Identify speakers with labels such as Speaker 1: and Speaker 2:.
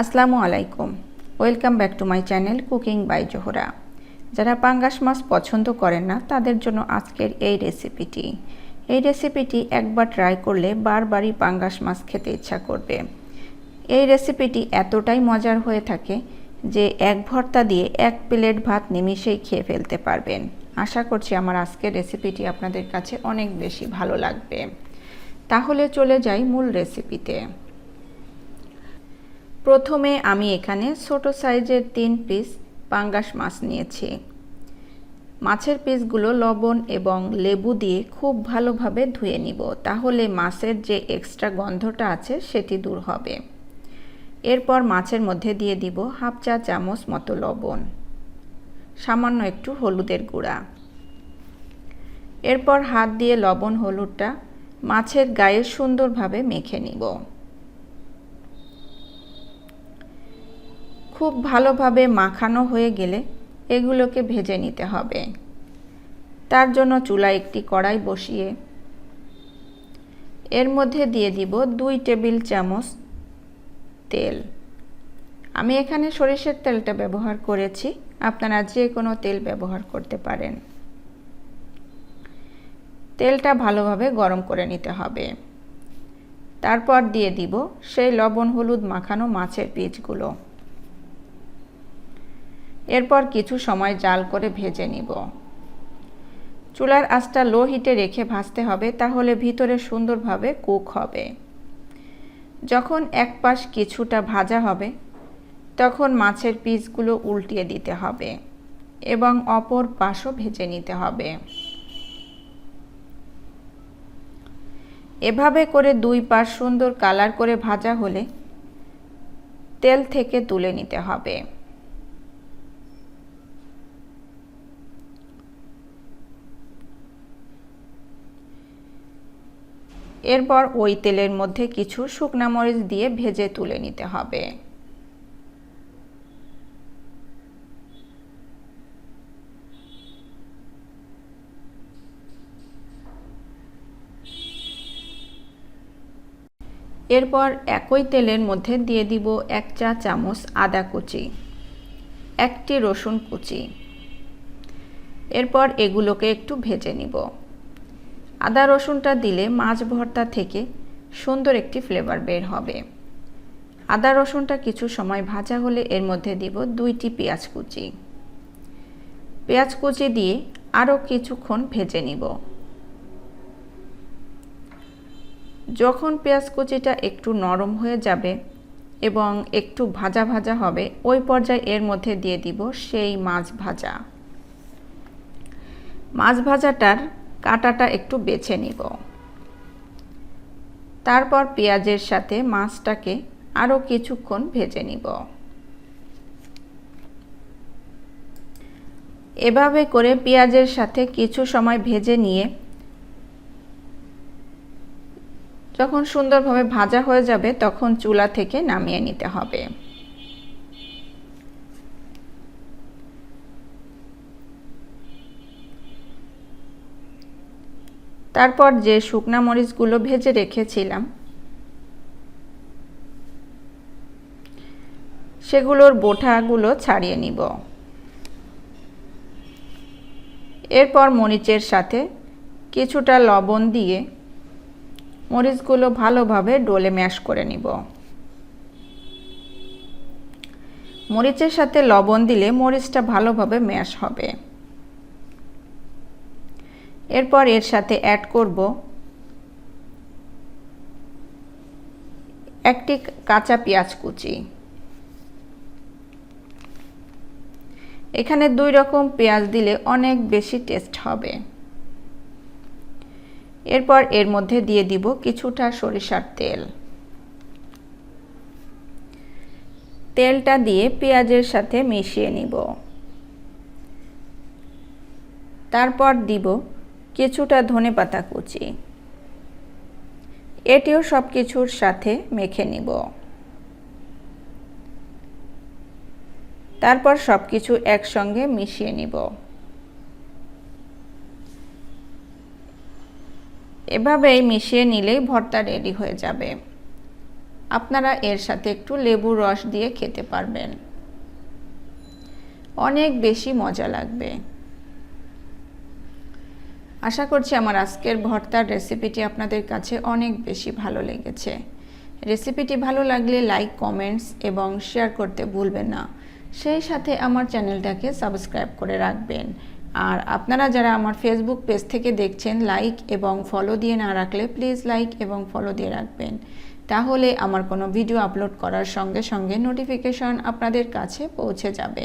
Speaker 1: আসসালামু আলাইকুম। Welcome back to my channel cooking by Zohra যারা পাঙ্গাস মাছ পছন্দ করেন না, তাদের জন্য আজকের এই রেসিপিটি এই রেসিপিটি একবার ট্রাই করলে বারবারই পাঙ্গাস মাছ খেতে ইচ্ছা করবে। এই রেসিপিটি এতটাই মজার হয়ে থাকে যে এক ভর্তা দিয়ে এক প্লেট ভাত নিমিষেই খেয়ে ফেলতে পারবেন। আশা করছি আমার আজকের রেসিপিটি আপনাদের কাছে অনেক বেশি ভালো লাগবে। তাহলে চলে যাই মূল রেসিপিতে প্রথমে আমি এখানে ছোট সাইজের তিন পিস পাঙ্গাস মাছ নিয়েছি। মাছের পিসগুলো লবণ এবং লেবু দিয়ে খুব ভালোভাবে ধুয়ে নিব, তাহলে মাছের যে এক্সট্রা গন্ধটা আছে সেটি দূর হবে। এরপর মাছের মধ্যে দিয়ে দিব হাফ চা চামচ মতো লবণ, সামান্য একটু হলুদের গুঁড়া। এরপর হাত দিয়ে লবণ হলুদটা মাছের গায়ে সুন্দরভাবে মেখে নিব। খুব ভালোভাবে মাখানো হয়ে গেলে এগুলোকে ভেজে নিতে হবে। তার জন্য চুলায় একটি কড়াই বসিয়ে এর মধ্যে দিয়ে দিব দুই টেবিল চামচ তেল। আমি এখানে সরিষার তেলটা ব্যবহার করেছি, আপনারা যে কোনো তেল ব্যবহার করতে পারেন। তেলটা ভালোভাবে গরম করে নিতে হবে। তারপর দিয়ে দিব সেই লবণ হলুদ মাখানো মাছের পিচগুলো। এরপর কিছু সময় জাল করে ভেজে নিব। চুলার আঁচটা লো হিটে রেখে ভাজতে হবে, তাহলে ভিতরে সুন্দরভাবে কুক হবে। যখন এক পাশ কিছুটা ভাজা হবে, তখন মাছের পিসগুলো উল্টিয়ে দিতে হবে এবং অপর পাশও ভেজে নিতে হবে। এভাবে করে দুই পাশ সুন্দর কালার করে ভাজা হলে তেল থেকে তুলে নিতে হবে। এরপর ওই তেলের মধ্যে কিছু শুকনা মরিচ দিয়ে ভেজে তুলে নিতে হবে। এরপর একই তেলের মধ্যে দিয়ে দিব এক চা চামচ আদা কুচি, একটি রসুন কুচি। এরপর এগুলোকে একটু ভেজে নিব। আদা রসুনটা দিলে মাছ ভর্তা থেকে সুন্দর একটি ফ্লেভার বের হবে। আদা রসুনটা কিছু সময় ভাজা হলে এর মধ্যে দিব দুইটি পেঁয়াজ কুচি। পেঁয়াজ কুচি দিয়ে আরও কিছুক্ষণ ভেজে নিব। যখন পেঁয়াজ কুচিটা একটু নরম হয়ে যাবে এবং একটু ভাজা ভাজা হবে, ওই পর্যায়ে এর মধ্যে দিয়ে দিব সেই মাছ ভাজা। মাছ ভাজাটার কাটাটা একটু বেছে নিব। তারপর পেঁয়াজের সাথে মাছটাকে আরও কিছুক্ষণ ভেজে নিব। এভাবে করে পেঁয়াজের সাথে কিছু সময় ভেজে নিয়ে যখন সুন্দরভাবে ভাজা হয়ে যাবে তখন চুলা থেকে নামিয়ে নিতে হবে। তারপর যে শুকনা মরিচগুলো ভেজে রেখেছিলাম, সেগুলোর বোঠাগুলো ছাড়িয়ে নিব। এরপর মরিচের সাথে কিছুটা লবণ দিয়ে মরিচগুলো ভালোভাবে ডোলে ম্যাশ করে নিব। মরিচের সাথে লবণ দিলে মরিচটা ভালোভাবে ম্যাশ হবে। এরপর এর সাথে অ্যাড করব একটি কাঁচা পেঁয়াজ কুচি। এখানে দুই রকম পেঁয়াজ দিলে অনেক বেশি টেস্ট হবে। এরপর এর মধ্যে দিয়ে দিব কিছুটা সরিষার তেল। তেলটা দিয়ে পেঁয়াজের সাথে মিশিয়ে নিব। তারপর দিব কিছুটা ধনে পাতা কুচি। এটিও সব কিছুর সাথে মেখে নিব। তারপর সব কিছু একসঙ্গে মিশিয়ে নিব। এভাবেই মিশিয়ে নিলেই ভর্তা রেডি হয়ে যাবে। আপনারা এর সাথে একটু লেবুর রস দিয়ে খেতে পারবেন। অনেক বেশি মজা লাগবে। আশা করছি আমার আজকের ভর্তার রেসিপিটি আপনাদের কাছে অনেক বেশি ভালো লেগেছে। রেসিপিটি ভালো লাগলে লাইক, কমেন্টস এবং শেয়ার করতে ভুলবেন না। সেই সাথে আমার চ্যানেলটাকে সাবস্ক্রাইব করে রাখবেন। আর আপনারা যারা আমার ফেসবুক পেজ থেকে দেখছেন, লাইক এবং ফলো দিয়ে না রাখলে প্লিজ লাইক এবং ফলো দিয়ে রাখবেন। তাহলে আমার কোনো ভিডিও আপলোড করার সঙ্গে সঙ্গে নোটিফিকেশন আপনাদের কাছে পৌঁছে যাবে।